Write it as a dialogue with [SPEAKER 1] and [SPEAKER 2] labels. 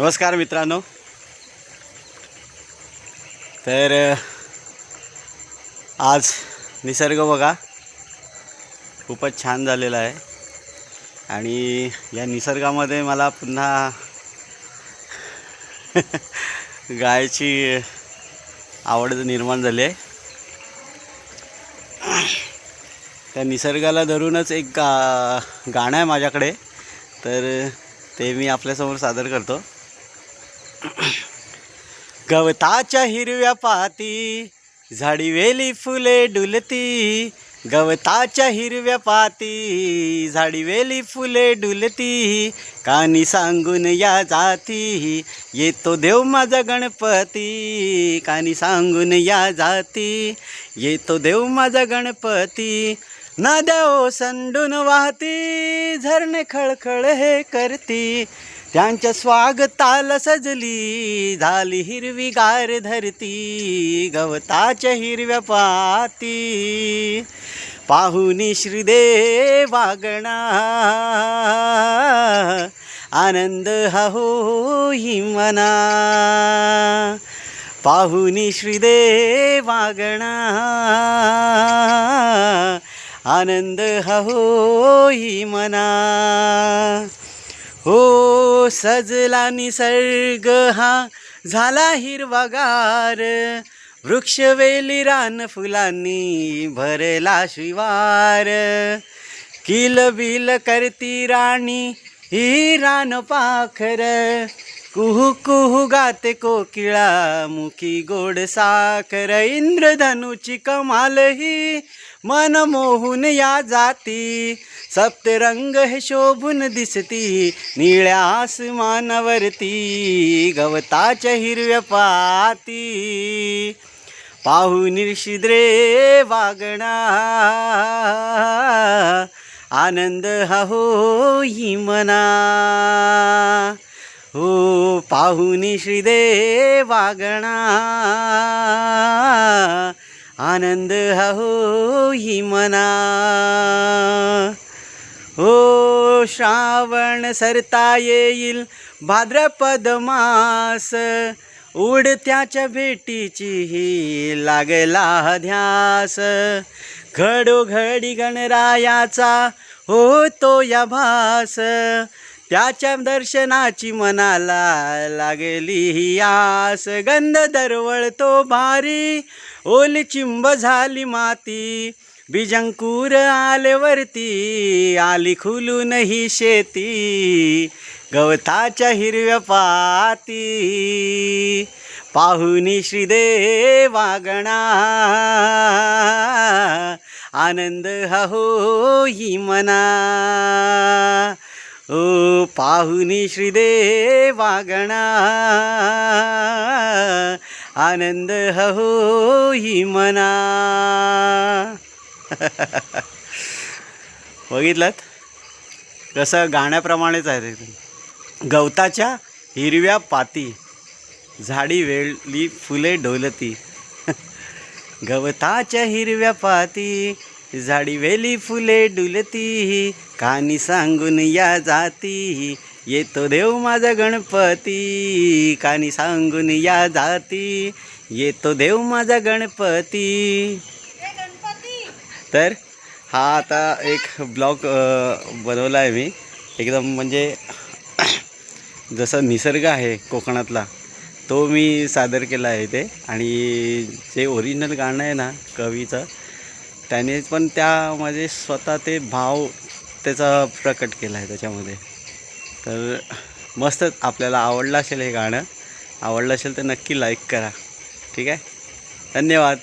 [SPEAKER 1] नमस्कार मित्रांनो. तर आज निसर्ग बघा. खूपच छान झालेला आहे. आणि या निसर्गामध्ये मला पुन्हा गायची आवड निर्माण झाली आहे. त्या निसर्गाला धरूनच एक गा गाणं आहे माझ्याकडे. तर ते मी आपल्यासमोर सादर करतो. गवताच्या हिरव्या पाती झाडी वेली फुले डुलती. गवताच्या हिरव्या पाती झाडी वेली फुले डुलती. कानी सांगून या जाती येतो देव माझा गणपती. कानी सांगून या जाती येतो देव माझा गणपती. नद्या ओसंडून वाहती झरणे खळखळ हे करती. त्यांच्या स्वागताला सजली झाली हिरवी गार धरती गवताच्या हिरव्या पाती. पाहुनी श्रीदेव वागणा आनंद हा होई मना. पाहुनी श्रीदेव वागणा आनंद हा ही मना. हो सजला निसर्ग हा झाला हिरवागार. वृक्षवेली रान फुलांनी भरला शिवार. किल बिल करती राणी ही रान पाखर. कुहू कुहू गाते कोकिळा मुखी गोड साखर. इंद्रधनुची कमाल ही मन मोहून या जाती. सप्तरंग हे शोभून दिसती निळ्या आसमानावरती गवताच्या हिरव्या पाती. पाहू शिद्रे वागणा आनंद हा होई मना. हो पाहुनी श्रीदे वागणा आनंद हा होई मना. हो श्रावण सरता येईल भाद्रपद मास उडत्याच्या भेटीची ही लागला ध्यास. घडोघडी गणरायाचा होतो या भास त्याच्या दर्शनाची मनाला लागली ही आस. गंध दरवळतो भारी ओली चिंब झाली माती. बीजंकूर आलेवरती आली खुलून ही शेती गवताच्या हिरव्या पाती. पाहुनी श्रीदेव वागणा आनंद हा होई मना. ओ पाहुनी श्रीदेव वागणा आनंद हो होई मना. बघितलं कसं गाण्याप्रमाणेच आहे ते. गवताच्या हिरव्या पाती झाडी वेळली फुले डोलती गवताच्या हिरव्या पाती झाडी वेली फुले डुलती कानी सांगून या जाती येतो देव माझा गणपती. कानी सांगून या जाती येतो देव माझा गणपती. तर हा आता एक ब्लॉग बनवला आहे मी. एकदम म्हणजे जसं निसर्ग आहे कोकणातला तो मी सादर केला आहे ते आणि जे ओरिजिनल गाणं आहे ना कवीचं त्याने पण त्यामध्ये स्वतः ते भाव त्याचा प्रकट केला आहे त्याच्यामध्ये. तर मस्तच आपल्याला आवडलं असेल हे गाणं. आवडलं असेल तर नक्की लाईक करा. ठीक आहे? धन्यवाद.